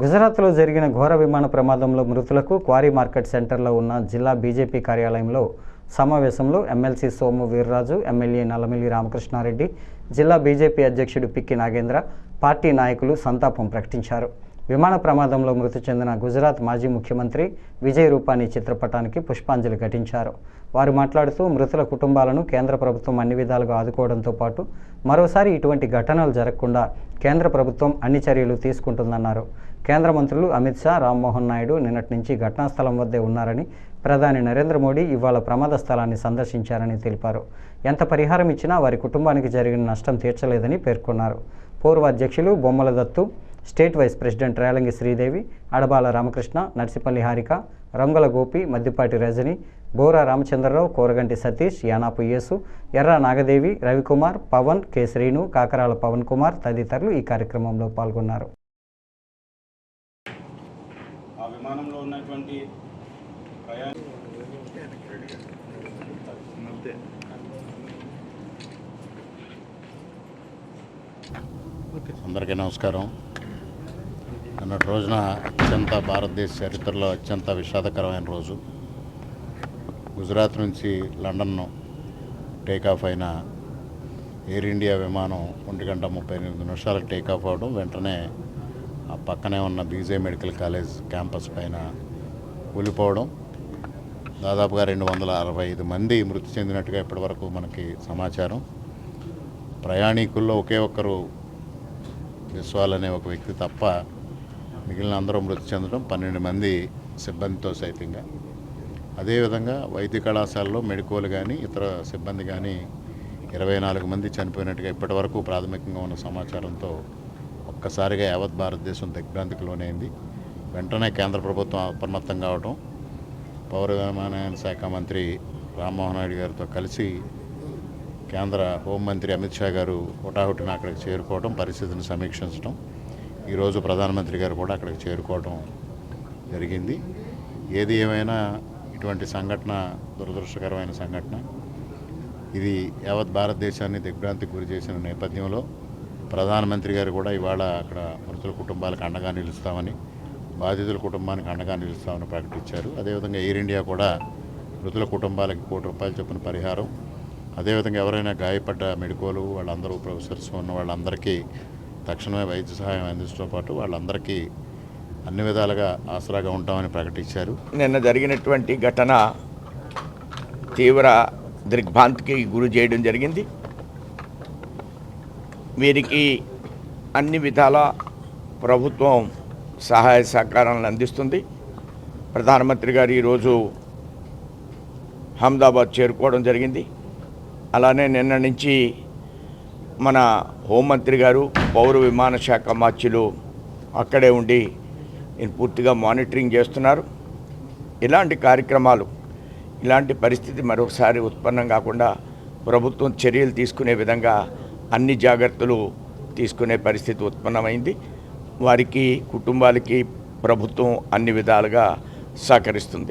గుజరాత్లో జరిగిన ఘోర విమాన ప్రమాదంలో మృతులకు క్వారీ మార్కెట్ సెంటర్లో ఉన్న జిల్లా బీజేపీ కార్యాలయంలో సమావేశంలో ఎమ్మెల్సీ సోము వీర్రాజు ఎమ్మెల్యే నల్లమిల్లి రామకృష్ణారెడ్డి జిల్లా బీజేపీ అధ్యక్షుడు పిక్కి నాగేంద్ర పార్టీ నాయకులు సంతాపం ప్రకటించారు. విమాన ప్రమాదంలో మృతి చెందిన గుజరాత్ మాజీ ముఖ్యమంత్రి విజయ్ రూపానీ చిత్రపటానికి పుష్పాంజలి ఘటించారు. వారు మాట్లాడుతూ మృతుల కుటుంబాలను కేంద్ర ప్రభుత్వం అన్ని విధాలుగా ఆదుకోవడంతో పాటు మరోసారి ఇటువంటి ఘటనలు జరగకుండా కేంద్ర ప్రభుత్వం అన్ని చర్యలు తీసుకుంటుందన్నారు. కేంద్ర మంత్రులు అమిత్ షా రామ్మోహన్ నాయుడు నిన్నటి నుంచి ఘటనా స్థలం వద్దే ఉన్నారని ప్రధాని నరేంద్ర మోడీ ఇవాళ ప్రమాద స్థలాన్ని సందర్శించారని తెలిపారు. ఎంత పరిహారం ఇచ్చినా వారి కుటుంబానికి జరిగిన నష్టం తీర్చలేదని పేర్కొన్నారు. పూర్వ అధ్యక్షులు Bommala Dattu state vice president Relangi Sridevi Adabala Ramakrishna Narsipalli Harika Rangula Gopi Maddipati Rajani Bora Ramachandra Rao Koraganti Satish Yanapu Yesu Erra Nagadevi Ravikumar Pawan K Srinu Kakarala Pawan Kumar తదితరులు ఈ కార్యక్రమంలో పాల్గొన్నారు. ఆ విమానంలో ఉన్నటువంటి ప్రయాణ అందరికీ నమస్కారం. నిన్నటి రోజున అత్యంత భారతదేశ చరిత్రలో అత్యంత విషాదకరమైన రోజు. గుజరాత్ నుంచి లండన్ టేకాఫ్ అయిన ఎయిర్ ఇండియా విమానం ఒంటి గంట ముప్పై ఎనిమిది నిమిషాలకు టేకాఫ్ అవడం వెంటనే ఆ పక్కనే ఉన్న బీజే మెడికల్ కాలేజ్ క్యాంపస్ పైన కూలిపోవడం. దాదాపుగా రెండు వందల అరవై ఐదు మంది మృతి చెందినట్టుగా ఇప్పటివరకు మనకి సమాచారం. ప్రయాణికుల్లో ఒకే ఒక్కరు విశ్వాల్ అనే ఒక వ్యక్తి తప్ప మిగిలిన అందరూ మృతి చెందడం పన్నెండు మంది సిబ్బందితో సైతంగా. అదేవిధంగా వైద్య కళాశాలలో మెడికోలు కానీ ఇతర సిబ్బంది కానీ ఇరవై నాలుగు మంది చనిపోయినట్టుగా ఇప్పటివరకు ప్రాథమికంగా ఉన్న సమాచారంతో ఒక్కసారిగా యావత్ భారతదేశం దిగ్భ్రాంతికి లోనైంది వెంటనే కేంద్ర ప్రభుత్వం అప్రమత్తం కావడం పౌర విమానయాన శాఖ మంత్రి రామ్మోహన్ నాయుడు గారితో కలిసి కేంద్ర హోంమంత్రి అమిత్ షా గారు హుటాహుటిన అక్కడికి చేరుకోవడం పరిస్థితిని సమీక్షించడం ఈరోజు ప్రధానమంత్రి గారు కూడా అక్కడికి చేరుకోవడం జరిగింది. ఏది ఏమైనా ఇటువంటి సంఘటన దురదృష్టకరమైన సంఘటన ఇది యావత్ భారతదేశాన్ని దిగ్భ్రాంతికి గురి చేసిన నేపథ్యంలో ప్రధానమంత్రి గారు కూడా ఇవాళ అక్కడ మృతుల కుటుంబాలకు అండగా నిలుస్తామని బాధితుల కుటుంబానికి అండగా నిలుస్తామని ప్రకటించారు. అదేవిధంగా ఎయిర్ ఇండియా కూడా మృతుల కుటుంబాలకి కోటి రూపాయలు చొప్పున పరిహారం. అదేవిధంగా ఎవరైనా గాయపడ్డ మెడికోలు వాళ్ళందరూ ప్రొఫెసర్స్ ఉన్న వాళ్ళందరికీ తక్షణమే వైద్య సహాయం అందించడంతో పాటు వాళ్ళందరికీ అన్ని విధాలుగా ఆసరాగా ఉంటామని ప్రకటించారు. నిన్న జరిగినటువంటి ఘటన తీవ్ర దిగ్భ్రాంతికి గురి చేయడం జరిగింది. వీరికి అన్ని విధాల ప్రభుత్వం సహాయ సహకారాలను అందిస్తుంది. ప్రధానమంత్రి గారు ఈరోజు అహ్మదాబాద్ చేరుకోవడం జరిగింది. అలానే నిన్న నుంచి మన హోంమంత్రి గారు పౌర విమాన శాఖ మార్చులు అక్కడే ఉండి నేను పూర్తిగా మానిటరింగ్ చేస్తున్నారు. ఇలాంటి కార్యక్రమాలు ఇలాంటి పరిస్థితి మరొకసారి ఉత్పన్నం కాకుండా ప్రభుత్వం చర్యలు తీసుకునే విధంగా అన్ని జాగ్రత్తలు తీసుకునే పరిస్థితి ఉత్పన్నమైంది. వారికి కుటుంబాలకి ప్రభుత్వం అన్ని విధాలుగా సహకరిస్తుంది.